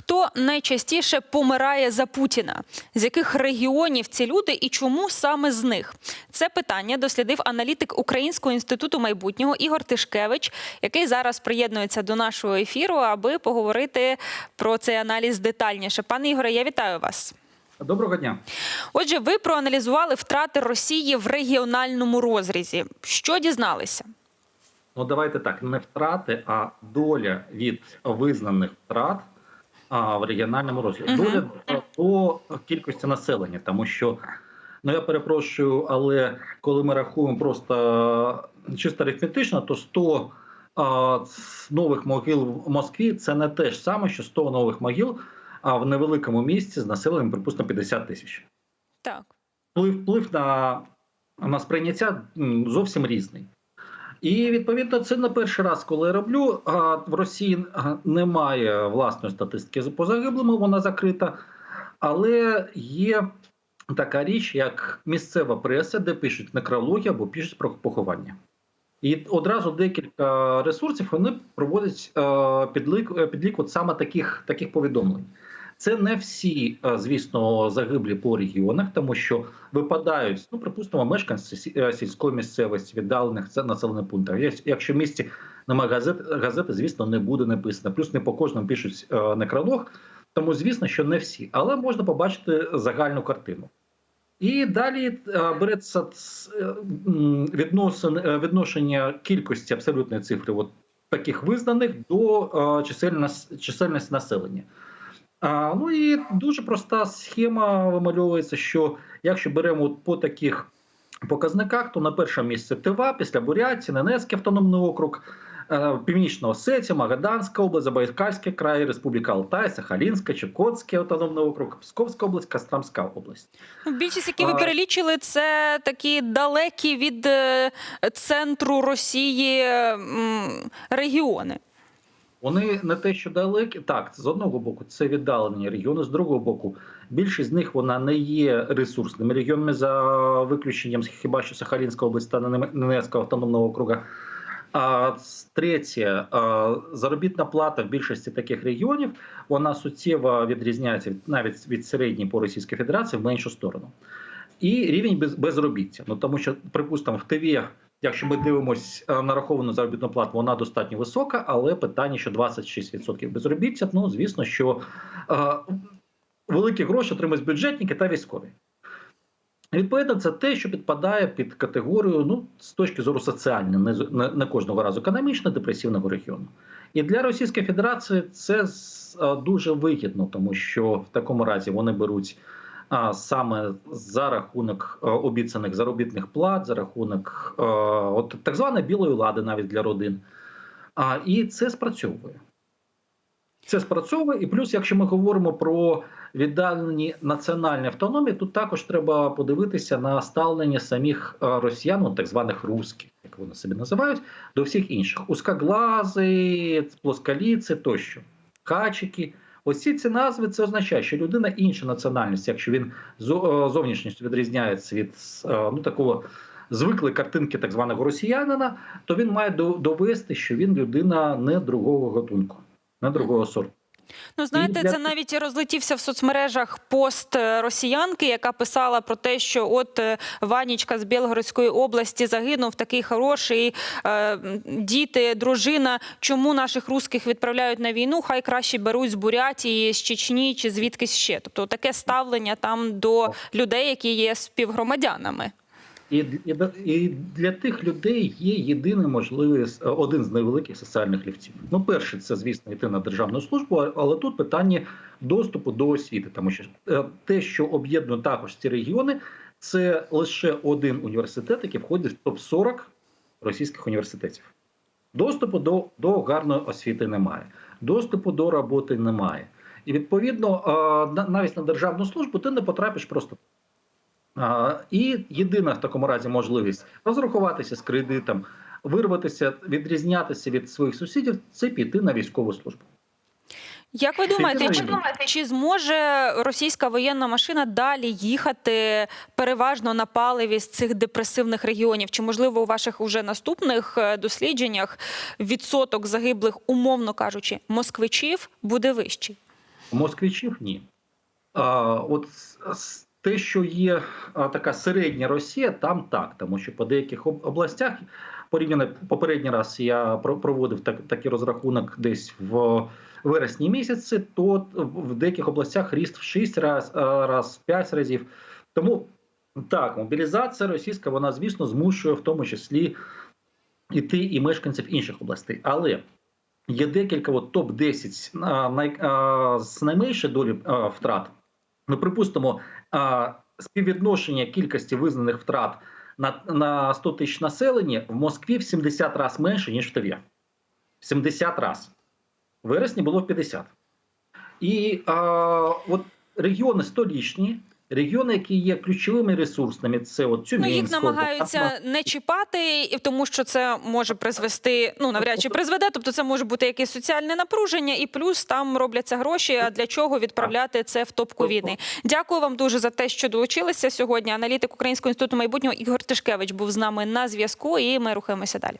Хто найчастіше помирає за Путіна? З яких регіонів ці люди і чому саме з них? Це питання дослідив аналітик Українського інституту майбутнього Ігор Тишкевич, який зараз приєднується до нашого ефіру, аби поговорити про цей аналіз детальніше. Пане Ігоре, я вітаю вас. Доброго дня. Отже, ви проаналізували втрати Росії в регіональному розрізі. Що дізналися? Ну давайте так, не втрати, а доля від визнаних втрат а, в регіональному розгляді. Доля а, кількості населення, тому що ну я перепрошую, але коли ми рахуємо просто чисто арифметично, то 100 а, нових могил в Москві це не те ж саме, що 100 нових могил а в невеликому місті з населенням, припустимо, 50 тисяч. Так. вплив, вплив на, на сприйняття зовсім різний. І відповідно це не перший раз, коли роблю. В Росії немає власної статистики по загиблими, вона закрита. Але є така річ, як місцева преса, де пишуть некрологію або пишуть про поховання. І одразу декілька ресурсів вони проводять е, підлік, е, підлік от саме таких, таких повідомлень. Це не всі, е, звісно, загиблі по регіонах, тому що випадають, ну припустимо, мешканці е, сільської місцевості, віддалених населених пунктів. Якщо в місті немає газет, газети, звісно, не буде написано. Плюс не по кожному пишуть е, некролог, тому звісно, що не всі, але можна побачити загальну картину. І далі береться відношення кількості абсолютної цифри, от таких визнаних до чисельності населення. А, ну і дуже проста схема вимальовується, що якщо беремо от по таких показниках, то на першому місці Тива, після Бурятії, Ненецький автономний округ, е, Північна Осетія, Магаданська область, Забайкальський край, Республіка Алтай, Сахалінська, Чукотський автономний округ, Псковська область, Костромська область. Ну, Більшість, які ви перелічили, це такі далекі від е, центру Росії регіони. Вони не те, що далекі, так з одного боку це віддалені регіони, з другого боку, більшість з них вона не є ресурсними регіонами за виключенням хіба що Сахалінська область та Ненецького автономного округа. А третє, заробітна плата в більшості таких регіонів вона суттєво відрізняється навіть від середньої по Російській Федерації в меншу сторону. І рівень без, безробіття. Ну тому що, припустимо, в ТВ, якщо ми дивимося е, нараховану заробітну плату, вона достатньо висока, але питання, що 26% безробіття, ну звісно, що е, великі гроші отримують бюджетники та військові. Відповідно, це те, що підпадає під категорію, ну, з точки зору соціальної, не, не, не кожного разу економічно депресивного регіону. І для Російської Федерації це дуже вигідно, тому що в такому разі вони беруть саме за рахунок обіцяних заробітних плат, за рахунок от так званої білої лади навіть для родин. А, і це спрацьовує. Це спрацьовує, і плюс, якщо ми говоримо про віддалені національні автономії, тут також треба подивитися на ставлення самих е, росіян, так званих русських, як вони себе називають, до всіх інших: узкоглази, плосколіці тощо, качики. Ось ці назви це означає, що людина інша національність, якщо він е, зовнішністю відрізняється від е, ну такого звиклої картинки так званого росіянина, то він має до- довести, що він людина не другого гатунку, не другого сорту. Ну, знаєте, для- це навіть розлетівся в соцмережах пост е, росіянки, яка писала про те, що от е, Ванічка з Білгородської області загинув, такий хороший, е, діти, дружина. Чому наших русських відправляють на війну? Хай краще беруть з Бурятії, з Чечні чи звідкись ще. Тобто таке ставлення там до людей, які є співгромадянами. І, і, і для тих людей є єдиний можливий один з найвеликих соціальних ліфтів. Ну, перше, це звісно йти на державну службу, але тут питання доступу до освіти, тому що е, те, що об'єднує також ці регіони, це лише один університет, який входить в топ 40 російських університетів. Доступу до, до гарної освіти немає, доступу до роботи немає. І відповідно, е, на- навіть на державну службу ти не потрапиш просто І єдина в такому разі можливість розрахуватися з кредитом, вирватися, відрізнятися від своїх сусідів це піти на військову службу. Як ви думаєте, чи, чи зможе російська воєнна машина далі їхати переважно на паливі з цих депресивних регіонів? Чи можливо у ваших уже наступних е, дослідженнях відсоток загиблих, умовно кажучи, москвичів буде вищий? Москвичів ні. А, от те, що є така середня Росія, там так, тому що по деяких областях порівняно попередній раз я проводив так, такий розрахунок десь в вересні місяці, то в деяких областях ріст в 6 раз, раз в 5 разів. Тому так, мобілізація російська, вона, звісно, змушує в тому числі іти і мешканців інших областей. Але є декілька от, топ-10 най, а, з найменшої долі а, втрат. Ми припустимо, а, співвідношення кількості визнаних втрат на, на 100 тисяч населення в Москві в 70 разів менше, ніж в ТВ. 70 разів. В вересні було в 50. І а, от регіони столічні, регіони, які є ключовими ресурсними, це от Ну, їх намагаються не чіпати, і тому що це може призвести, ну навряд чи призведе. Тобто, це може бути якесь соціальне напруження, і плюс там робляться гроші. А для чого відправляти це в топку війни? Дякую вам дуже за те, що долучилися сьогодні. Аналітик Українського інституту майбутнього Ігор Тишкевич був з нами на зв'язку, і ми рухаємося далі.